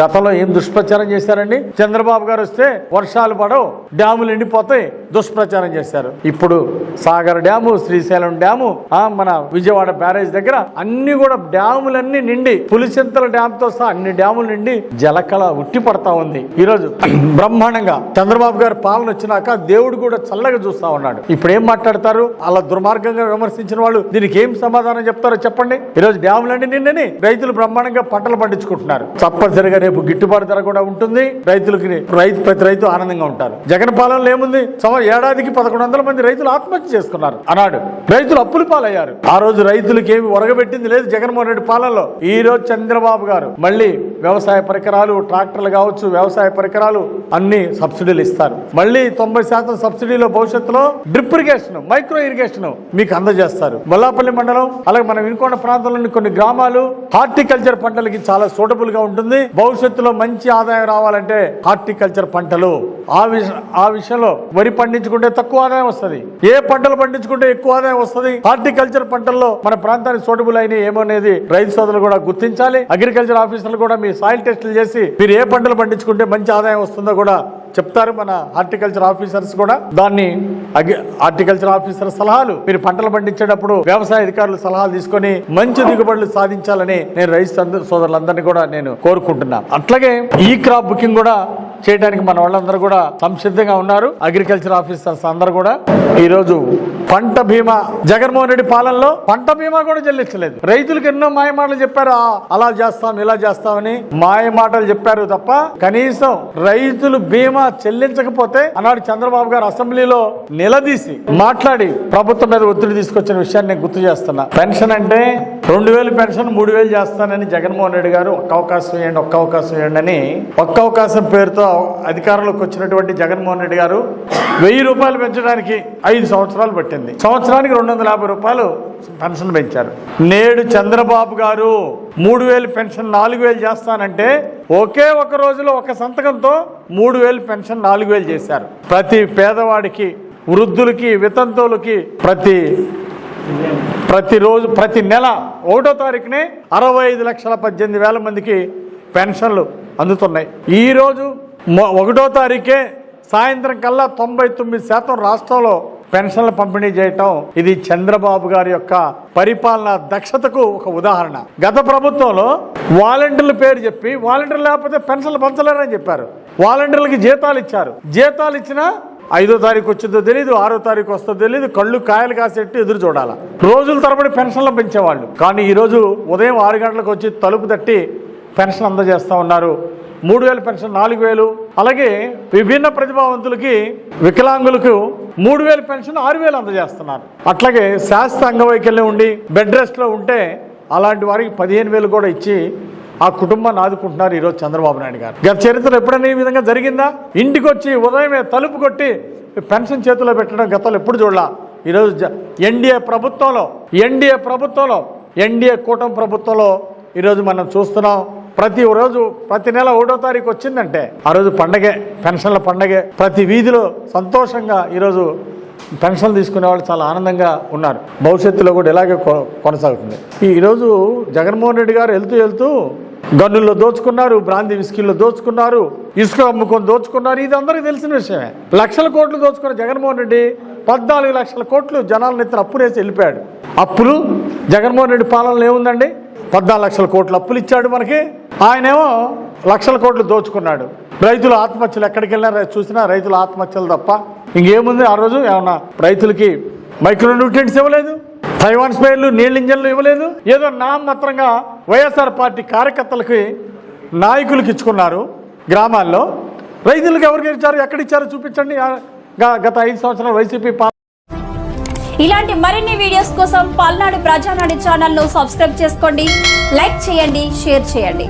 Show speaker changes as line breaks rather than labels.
గతంలో ఏం దుష్ప్రచారం చేశారండి? చంద్రబాబు గారు వస్తే వర్షాలు పడవు డ్యాములు ఎండిపోతాయి దుష్ప్రచారం చేశారు. ఇప్పుడు సాగర్ డ్యాము శ్రీశైలం డ్యాము ఆ మన విజయవాడ బ్యారేజ్ దగ్గర అన్ని కూడా డ్యాములన్నీ నిండి పులిచింతల డ్యామ్తో సహా అన్ని డ్యాములు నిండి జలకళ ఉట్టి పడతా ఉంది. ఈరోజు బ్రహ్మాండంగా చంద్రబాబు గారి పాలన వచ్చినాక దేవుడు కూడా చల్లగా చూస్తా ఉన్నాడు. ఇప్పుడు ఏం మాట్లాడతారు? అలా దుర్మార్గంగా విమర్శించిన వాళ్ళు దీనికి ఏం సమాధానం చెప్తారో చెప్పండి. ఈ రోజు డ్యాములన్నీ నిండని రైతులు బ్రహ్మాండంగా పంటలు పండించుకుంటున్నారు. తప్పనిసరిగా రేపు గిట్టుబాటు ధర కూడా ఉంటుంది. రైతులకి రైతు ప్రతి రైతు ఆనందంగా ఉంటారు. జగన్ పాలనలో ఏముంది? సంవ- ఏడాదికి పదకొండు వందల మంది రైతులు ఆత్మహత్య చేసుకున్నారు. అన్నాడు. రైతులు అప్పులు పాలయ్యారు. ఆ రోజు రైతులకి ఏమి ఒరగబెట్టింది లేదు జగన్మోహన్ రెడ్డి పాలనలో. ఈ రోజు చంద్రబాబు గారు మళ్ళీ వ్యవసాయ పరికరాలు ట్రాక్టర్లు కావచ్చు వ్యవసాయ పరికరాలు అన్ని సబ్సిడీలు ఇస్తారు. మళ్ళీ తొంభై శాతం సబ్సిడీలో భవిష్యత్తులో డ్రిప్ ఇరిగేషన్ మైక్రో ఇరిగేషన్ మీకు అందజేస్తారు. మల్లాపల్లి మండలం అలాగే మనం వినుకొండ ప్రాంతంలోని కొన్ని గ్రామాలు హార్టికల్చర్ పంటలకి చాలా సూటబుల్గా ఉంటుంది. భవిష్యత్తులో మంచి ఆదాయం రావాలంటే హార్టికల్చర్ పంటలు. ఆ విష ఆ విషయంలో వరి పండించుకుంటే తక్కువ ఆదాయం వస్తుంది. ఏ పంటలు పండించుకుంటే ఎక్కువ ఆదాయం వస్తుంది? హార్టికల్చర్ పంటల్లో మన ప్రాంతానికి సోటబుల్ అయిన ఏమనేది రైతు సోదరులు కూడా గుర్తించాలి. అగ్రికల్చర్ ఆఫీసర్లు కూడా మీ సాయిల్ టెస్టులు చేసి మీరు ఏ పంటలు పండించుకుంటే మంచి ఆదాయం వస్తుందో కూడా చెప్తారు మన హార్టికల్చర్ ఆఫీసర్స్ కూడా. దాన్ని హార్టికల్చర్ ఆఫీసర్ సలహాలు. మీరు పంటలు పండించేటప్పుడు వ్యవసాయ అధికారులు సలహాలు తీసుకొని మంచి దిగుబడులు సాధించాలని నేను రైతు సోదరులందరినీ కూడా నేను కోరుకుంటున్నా. అట్లాగే ఈ క్రాప్ బుకింగ్ కూడా చేయడానికి మన వాళ్ళందరూ కూడా సంసిద్ధంగా ఉన్నారు. అగ్రికల్చర్ ఆఫీసర్స్ అందరూ కూడా. ఈ రోజు పంట బీమా జగన్మోహన్ రెడ్డి పాలనలో పంట బీమా కూడా చెల్లించలేదు. రైతులకు ఎన్నో మాయ మాటలు చెప్పారు. "ఆ, అలా చేస్తాం ఇలా చేస్తామని మాయ మాటలు చెప్పారు తప్ప కనీసం రైతులు బీమా చెల్లించకపోతే ఆనాడు చంద్రబాబు గారు అసెంబ్లీలో నిలదీసి మాట్లాడి ప్రభుత్వం మీద ఒత్తిడి తీసుకొచ్చిన విషయాన్ని నేను గుర్తు చేస్తున్నా. పెన్షన్ అంటే రెండు వేలు పెన్షన్ మూడు వేలు చేస్తానని జగన్మోహన్ రెడ్డి గారు ఒక్క అవకాశం ఇవ్వండి ఒక్క అవకాశం ఇవ్వండి అని ఒక్క అవకాశం పేరుతో అధికారంలోకి వచ్చినటువంటి జగన్మోహన్ రెడ్డి గారు వెయ్యి రూపాయలు పెంచడానికి ఐదు సంవత్సరాలు పట్టింది. సంవత్సరానికి రెండు వందల యాభై రూపాయలు పెన్షన్ పెంచారు. నేడు చంద్రబాబు గారు మూడు వేలు పెన్షన్ నాలుగు వేలు చేస్తానంటే ఒకే ఒక రోజులో ఒక సంతకంతో మూడు వేలు పెన్షన్ నాలుగు వేలు చేశారు. ప్రతి పేదవాడికి వృద్ధులకి వితంతువులకి ప్రతి ప్రతిరోజు ప్రతి నెల ఒకటో తారీఖునే అరవై ఐదు లక్షల పద్దెనిమిది వేల మందికి పెన్షన్లు అందుతున్నాయి. ఈరోజు ఒకటో తారీఖే సాయంత్రం కల్లా తొంభై తొమ్మిది శాతం రాష్ట్రంలో పెన్షన్లు పంపిణీ చేయటం ఇది చంద్రబాబు గారి యొక్క పరిపాలన దక్షతకు ఒక ఉదాహరణ. గత ప్రభుత్వంలో వాలంటీర్ల పేరు చెప్పి వాలంటీర్లు లేకపోతే పెన్షన్లు పంచలేరని చెప్పారు. వాలంటీర్లకి జీతాలు ఇచ్చారు. జీతాలు ఇచ్చినా ఐదో తారీఖు వచ్చిందో తెలియదు ఆరో తారీఖు వస్తుందో తెలియదు కళ్ళు కాయలు కాసేట్టు ఎదురు చూడాల. రోజుల తరబడి పెన్షన్లు పెంచేవాళ్ళు. కానీ ఈరోజు ఉదయం ఆరు గంటలకు వచ్చి తలుపు తట్టి పెన్షన్ అందజేస్తా ఉన్నారు. మూడు వేల పెన్షన్ నాలుగు వేలు. అలాగే విభిన్న ప్రతిభావంతులకి వికలాంగులకు మూడు వేల పెన్షన్ ఆరు వేలు అందజేస్తున్నారు. అట్లాగే శాస్త్ర అంగవైకల్యం ఉండి బెడ్ రెస్ట్లో ఉంటే అలాంటి వారికి పదిహేను వేలు కూడా ఇచ్చి ఆ కుటుంబాన్ని ఆదుకుంటున్నారు ఈరోజు చంద్రబాబు నాయుడు గారు. గత చరిత్రలో ఎప్పుడైనా ఈ విధంగా జరిగిందా? ఇంటికి వచ్చి ఉదయమే తలుపు కొట్టి పెన్షన్ చేతిలో పెట్టడం గతంలో ఎప్పుడు చూడలా? ఈరోజు జ- ఎన్డీఏ ప్రభుత్వంలో ఎన్డీఏ ప్రభుత్వంలో ఎన్డీఏ కూటమి ప్రభుత్వంలో ఈరోజు మనం చూస్తున్నాం. ప్రతి రోజు ప్రతి నెల ఒకటో తారీఖు వచ్చిందంటే ఆ రోజు పండగే పెన్షన్ల పండగే. ప్రతి వీధిలో సంతోషంగా ఈరోజు పెన్షన్ తీసుకునే వాళ్ళు చాలా ఆనందంగా ఉన్నారు. భవిష్యత్తులో కూడా ఇలాగే కొ- కొనసాగుతుంది. ఈరోజు జగన్మోహన్ రెడ్డి గారు వెళ్తూ వెళ్తూ గన్నుల్లో దోచుకున్నారు బ్రాంది విస్కీల్లో దోచుకున్నారు ఇసుక అమ్ముకొని దోచుకున్నారు ఇది అందరికీ తెలిసిన విషయమే. లక్షల కోట్లు దోచుకున్న జగన్మోహన్ రెడ్డి పద్నాలుగు లక్షల కోట్లు జనాలను నెత్తిన అప్పులేసి వెళ్ళిపోయాడు. అప్పులు? జగన్మోహన్ రెడ్డి పాలనలో ఏముందండి? పద్నాలుగు లక్షల కోట్లు అప్పులు ఇచ్చాడు మనకి. ఆయనేమో లక్షల కోట్లు దోచుకున్నాడు. రైతుల ఆత్మహత్యలు ఎక్కడికి వెళ్ళినా చూసినా రైతుల ఆత్మహత్యలు తప్ప ఇంకేముంది? ఆ రోజు ఏమన్నా రైతులకి మైక్రో న్యూట్రియంట్స్ ఇవ్వలేదు? తైవాన్ స్పేర్లు నీళ్ళ ఇంజన్లు ఇవ్వలేదు? ఏదో నామమాత్రంగా వైఎస్ఆర్ పార్టీ కార్యకర్తలకి నాయకులకి ఇచ్చుకున్నారు గ్రామాల్లో. రైతులకు ఎవరికి ఇచ్చారు ఎక్కడిచ్చారో చూపించండి. గ- గత ఐదు సంవత్సరాలు వైసీపీ
ఇలాంటి మరిన్ని వీడియోస్ కోసం పల్నాడు ప్రజానాడు ఛానల్ను సబ్స్క్రైబ్ చేసుకోండి లైక్ చేయండి షేర్ చేయండి.